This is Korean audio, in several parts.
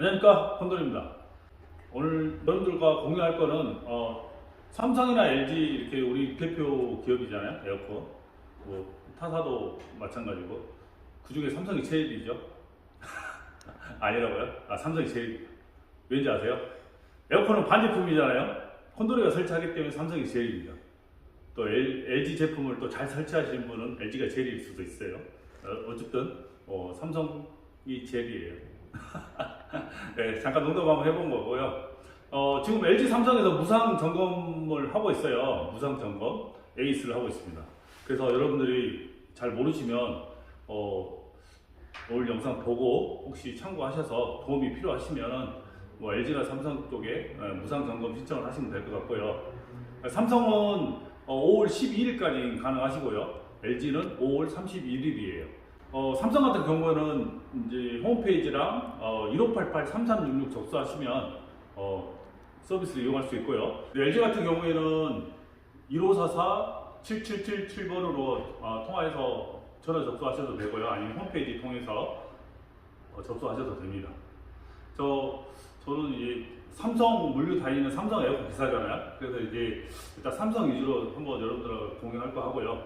안녕하십니까 혼돈입니다. 오늘 여러분들과 공유할 거는 어, 삼성이나 LG 이렇게 우리 대표 기업이잖아요 에어컨. 뭐 타사도 마찬가지고 그 중에 삼성이 제일이죠. 아니라고요? 아 삼성이 제일. 왠지 아세요? 에어컨은 반제품이잖아요. 콘도리가 설치하기 때문에 삼성이 제일입니다. 또 L, g 제품을 또 잘 설치하시는 분은 LG가 제일일 수도 있어요. 어, 어쨌든 어, 삼성이 제일이에요. 네, 잠깐 농담 한번 해본 거고요. 어, 지금 LG 삼성에서 무상 점검을 하고 있어요. 무상 점검 에이스를 하고 있습니다. 그래서 여러분들이 잘 모르시면 어, 오늘 영상 보고 혹시 참고하셔서 도움이 필요하시면 뭐 LG나 삼성 쪽에 어, 무상 점검 신청을 하시면 될 것 같고요. 삼성은 어, 5월 12일까지 가능하시고요. LG는 5월 31일이에요. 어, 삼성 같은 경우는 이제 홈페이지랑 어, 1588-3366 접수하시면 어, 서비스를 이용할 수 있고요. LG 같은 경우에는 1544-7777번으로 어, 통화해서 전화 접수하셔도 되고요. 아니면 홈페이지 통해서 어, 접수하셔도 됩니다. 저 저는 이제 삼성 물류 다니는 삼성 에어컨 기사잖아요. 그래서 이제 일단 삼성 위주로 한번 여러분들과 공유할 거 하고요.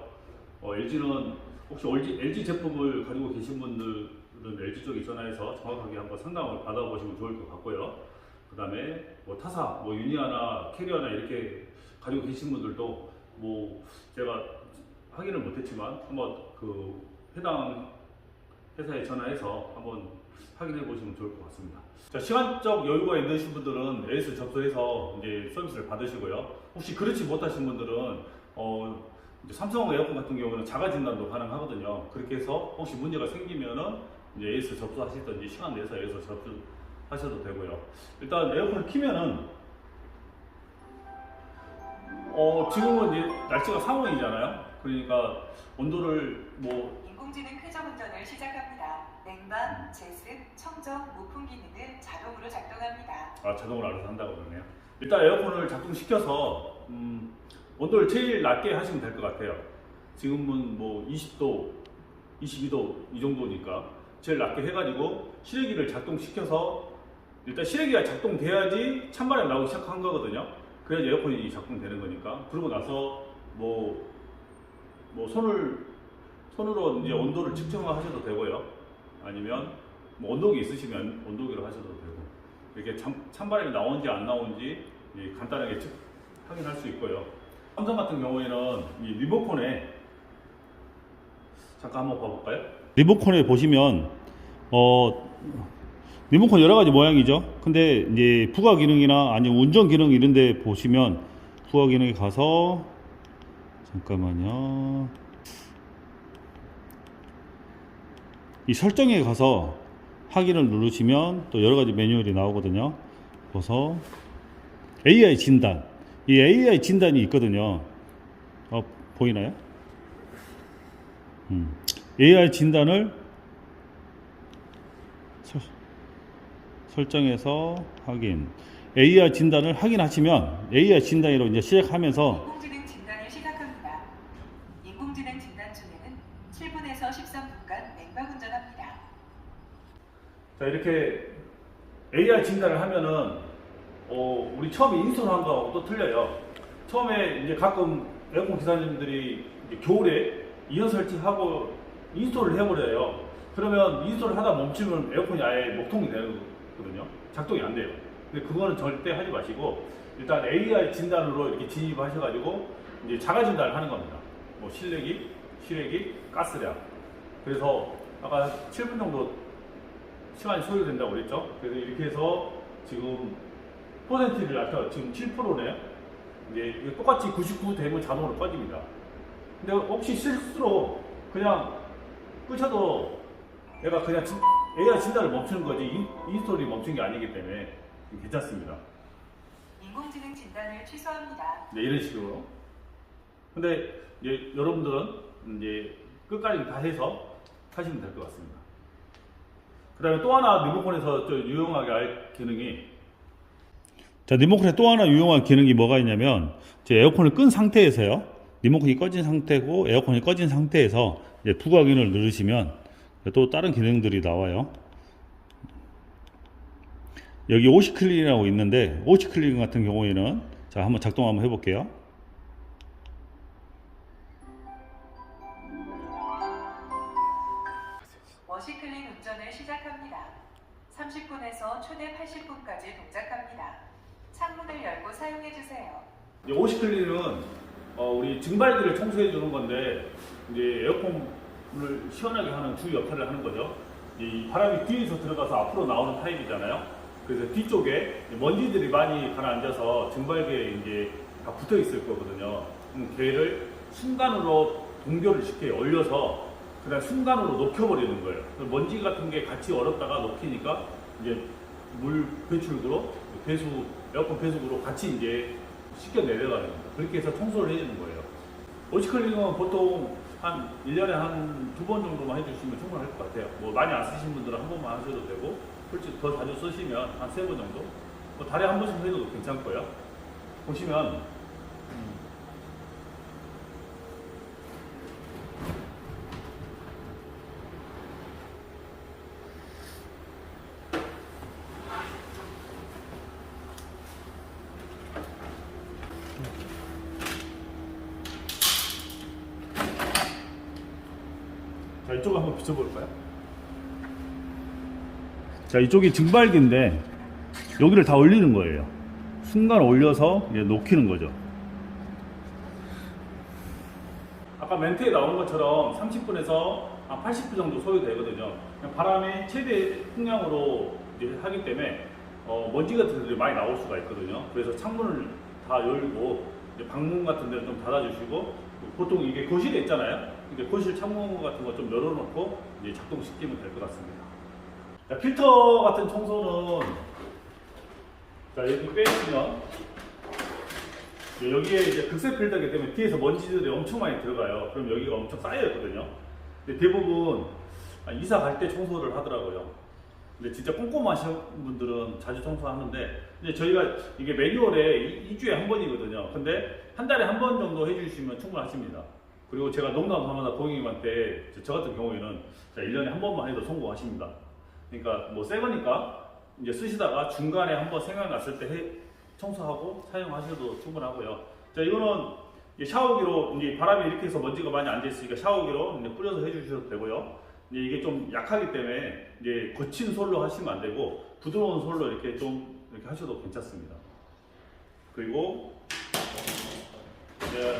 어, LG는 혹시 LG, LG 제품을 가지고 계신 분들은 LG 쪽에 전화해서 정확하게 한번 상담을 받아보시면 좋을 것 같고요. 그 다음에 뭐 타사, 뭐 유니아나 캐리어나 이렇게 가지고 계신 분들도 뭐 제가 확인을 못했지만 한번 그 해당 회사에 전화해서 한번 확인해 보시면 좋을 것 같습니다. 자, 시간적 여유가 있으신 분들은 에이스 접수해서 이제 서비스를 받으시고요. 혹시 그렇지 못하신 분들은 어, 삼성 에어컨 같은 경우는 자가 진단도 가능하거든요. 그렇게 해서 혹시 문제가 생기면은 이제 에이스 접수하시든지 시간 내서 에이스 접수하셔도 되고요. 일단 에어컨을 키면은 어, 지금은 이제 날씨가 상온이잖아요. 그러니까 온도를 뭐 인공지능 쾌적 운전을 시작합니다. 냉방, 제습, 청정, 무풍 기능은 자동으로 작동합니다. 아, 자동으로 알아서 한다고 그러네요. 일단 에어컨을 작동시켜서 음, 온도를 제일 낮게 하시면 될 것 같아요. 지금은 뭐 20도, 22도 이 정도니까 제일 낮게 해가지고 실외기를 작동시켜서 일단 실외기가 작동돼야지 찬바람이 나오기 시작한 거거든요. 그래야지 에어컨이 작동되는 거니까. 그러고 나서 뭐, 뭐 손을 손으로 이제 온도를 측정을 하셔도 되고요. 아니면 뭐 온도계 있으시면 온도계로 하셔도 되고 이렇게 찬, 찬바람이 나오는지 안 나오는지 이 간단하게 측- 확인할 수 있고요. 삼성 같은 경우에는 이 리모컨에 잠깐 한번 봐볼까요? 리모컨에 보시면 어 리모컨 여러 가지 모양이죠. 근데 이제 부가 기능이나 아니면 운전 기능 이런데 보시면 부가 기능에 가서 잠깐만요. 이 설정에 가서 확인을 누르시면 또 여러 가지 매뉴얼이 나오거든요. 그래서 AI 진단. 이 AI 진단이 있거든요. 어, 보이나요? 음. AI 진단을 설, 설정해서 확인. AI 진단을 확인하시면 AI 진단으로 이제 시작하면서 인공지능 진단을 시작합니다. 인공지능 진단 중에는 7분에서 13분간 냉방 운전합니다. 자 이렇게 AI 진단을 하면은 어, 우리 처음에 인스톨 한 거하고 또 틀려요. 처음에 이제 가끔 에어컨 기사님들이 이제 겨울에 이연 설치하고 인스톨을 해버려요. 그러면 인스톨을 하다 멈추면 에어컨이 아예 목통이 되거든요. 작동이 안 돼요. 근데 그거는 절대 하지 마시고 일단 AI 진단으로 이렇게 진입하셔가지고 이제 자가 진단을 하는 겁니다. 뭐 실내기, 실외기, 가스량. 그래서 아까 7분 정도 시간이 소요된다고 그랬죠. 그래서 이렇게 해서 지금 퍼센트를 낮춰 지금 7%네요. 이제 똑같이 99 되면 자동으로 꺼집니다. 근데 혹시 실수로 그냥 끄셔도 얘가 그냥 진, AI 진단을 멈추는 거지 인, 인스톨이 멈춘 게 아니기 때문에 괜찮습니다. 인공지능 진단을 취소합니다. 네, 이런 식으로. 근데 이제 여러분들은 이제 끝까지 다 해서 하시면 될 것 같습니다. 그 다음에 또 하나 리모컨에서 저 유용하게 알 기능이 자, 리모컨에 또 하나 유용한 기능이 뭐가 있냐면 제 에어컨을 끈 상태에서요. 리모컨이 꺼진 상태고 에어컨이 꺼진 상태에서 이제 부가기를 누르시면 또 다른 기능들이 나와요. 여기 오시클린이라고 있는데 오시클린 같은 경우에는 자 한번 작동 한번 해볼게요. 워시클린 운전을 시작합니다. 30분에서 최대 80분까지 동작합니다. 창문을 열고 사용해 주세요. 이제 오시클린은 어, 우리 증발기를 청소해 주는 건데 이제 에어컨을 시원하게 하는 주 역할을 하는 거죠. 이 바람이 뒤에서 들어가서 앞으로 나오는 타입이잖아요. 그래서 뒤쪽에 먼지들이 많이 가라앉아서 증발기에 이제 다 붙어 있을 거거든요. 그럼 걔를 순간으로 동결을 시켜요. 얼려서 그다음 순간으로 녹여버리는 거예요. 먼지 같은 게 같이 얼었다가 녹히니까 이제 물 배출구로 배수 에어컨 배수구로 같이 이제 씻겨 내려가는 겁니다. 그렇게 해서 청소를 해주는 거예요. 오시클링은 보통 한 1년에 한 두 번 정도만 해주시면 충분할 것 같아요. 뭐 많이 안 쓰신 분들은 한 번만 하셔도 되고, 솔직히 더 자주 쓰시면 한 세 번 정도? 뭐 달에 한 번씩 해도 괜찮고요. 보시면, 자, 이쪽 한번 비춰볼까요? 자, 이쪽이 증발기인데, 여기를 다 올리는 거예요. 순간 올려서 이제 녹이는 거죠. 아까 멘트에 나온 것처럼 30분에서 한 80분 정도 소요되거든요. 바람의 최대 풍량으로 하기 때문에 어, 먼지 같은 데들이 많이 나올 수가 있거든요. 그래서 창문을 다 열고 방문 같은 데는 좀 닫아주시고 보통 이게 거실에 있잖아요. 근데 거실 창문 같은 거 좀 열어놓고 이제 작동시키면 될 것 같습니다. 자, 필터 같은 청소는 자 여기 빼시면 이제 여기에 이제 극세 필터이기 때문에 뒤에서 먼지들이 엄청 많이 들어가요. 그럼 여기가 엄청 쌓여 있거든요. 근데 대부분 아, 이사 갈 때 청소를 하더라고요. 근데 진짜 꼼꼼하신 분들은 자주 청소하는데 근데 저희가 이게 매뉴얼에 2, 주에 한 번이거든요. 근데 한 달에 한 번 정도 해주시면 충분하십니다. 그리고 제가 농담하마다 고객님한테 저- 저 같은 경우에는 자, 1년에 한 번만 해도 성공하십니다. 그러니까 뭐 새 거니까 이제 쓰시다가 중간에 한번 생각났을 때 해- 청소하고 사용하셔도 충분하고요. 자, 이거는 샤워기로 이제 바람이 이렇게 해서 먼지가 많이 앉아 있으니까 샤워기로 이제 뿌려서 해주셔도 되고요. 이제 이게 좀 약하기 때문에 이제 거친 솔로 하시면 안 되고 부드러운 솔로 이렇게 좀 이렇게 하셔도 괜찮습니다. 그리고 이제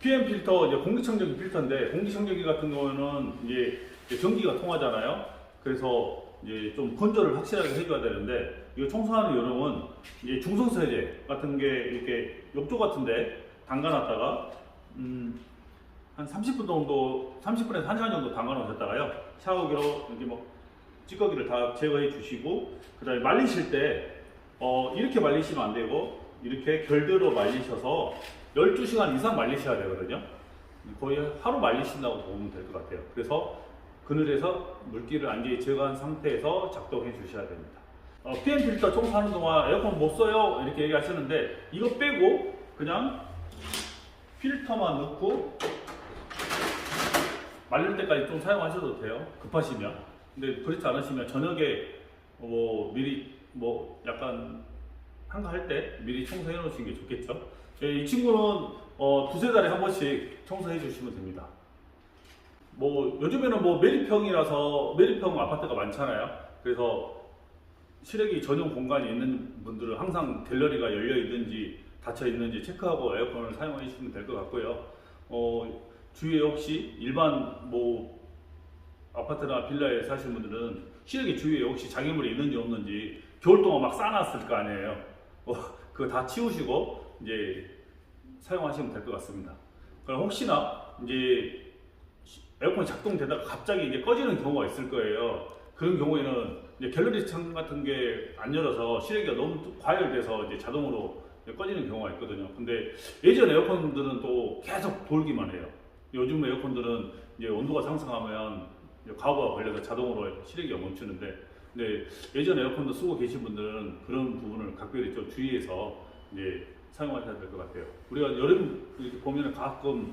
PM 필터 이제 공기청정기 필터인데 공기청정기 같은 경우는 이제 전기가 통하잖아요. 그래서 이제 좀 건조를 확실하게 해줘야 되는데 이거 청소하는 요령은 이제 중성 세제 같은 게 이렇게 욕조 같은데 담가놨다가 음, 한 30분 정도 30분에서 1시간 정도 담가놓으셨다가요 샤워기로 이렇게 뭐 찌꺼기를 다 제거해 주시고 그 다음에 말리실 때 어, 이렇게 말리시면 안 되고 이렇게 결대로 말리셔서 12시간 이상 말리셔야 되거든요. 거의 하루 말리신다고 보면 될 것 같아요. 그래서 그늘에서 물기를 완전히 제거한 상태에서 작동해 주셔야 됩니다. 어, PM 필터 청소하는 동안 에어컨 못 써요 이렇게 얘기하시는데 이거 빼고 그냥 필터만 넣고 말릴 때까지 좀 사용하셔도 돼요. 급하시면. 근데 그렇지 않으시면 저녁에 뭐 미리 뭐 약간 한가할 때 미리 청소해 놓으시는 게 좋겠죠. 예, 이 친구는 어, 두세 달에 한 번씩 청소해 주시면 됩니다. 뭐 요즘에는 뭐 매립형이라서 매립형 아파트가 많잖아요. 그래서 실외기 전용 공간이 있는 분들은 항상 갤러리가 열려 있는지 닫혀 있는지 체크하고 에어컨을 사용해 주시면 될 것 같고요. 어, 주위에 혹시 일반 뭐 아파트나 빌라에 사시는 분들은 실외기 주위에 혹시 장애물이 있는지 없는지 겨울 동안 막 쌓아놨을 거 아니에요. 어, 그거 다 치우시고 이제 사용하시면 될 것 같습니다. 그럼 혹시나 이제 에어컨이 작동되다가 갑자기 이제 꺼지는 경우가 있을 거예요. 그런 경우에는 이제 갤러리 창 같은 게 안 열어서 실외기가 너무 또 과열돼서 이제 자동으로 이제 꺼지는 경우가 있거든요. 근데 예전 에어컨들은 또 계속 돌기만 해요. 요즘 에어컨들은 이제 온도가 상승하면 과부하 걸려서 자동으로 실외기가 멈추는데 근데 예전 에어컨도 쓰고 계신 분들은 그런 부분을 각별히 좀 주의해서 이제 사용하셔야 될 것 같아요. 우리가 여름 보면은 가끔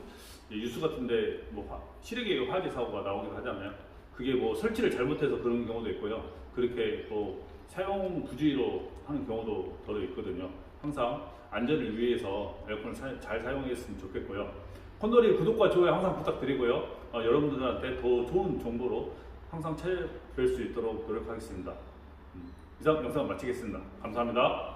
뉴스 같은데 뭐 화- 실외기 화재 사고가 나오기도 하잖아요. 그게 뭐 설치를 잘못해서 그런 경우도 있고요. 그렇게 또 사용 부주의로 하는 경우도 더러 있거든요. 항상 안전을 위해서 에어컨을 사- 잘 사용했으면 좋겠고요. 콘돌이 구독과 좋아요 항상 부탁드리고요. 어, 여러분들한테 더 좋은 정보로 항상 찾아뵐 수 있도록 노력하겠습니다. 음, 이상 영상 마치겠습니다. 감사합니다.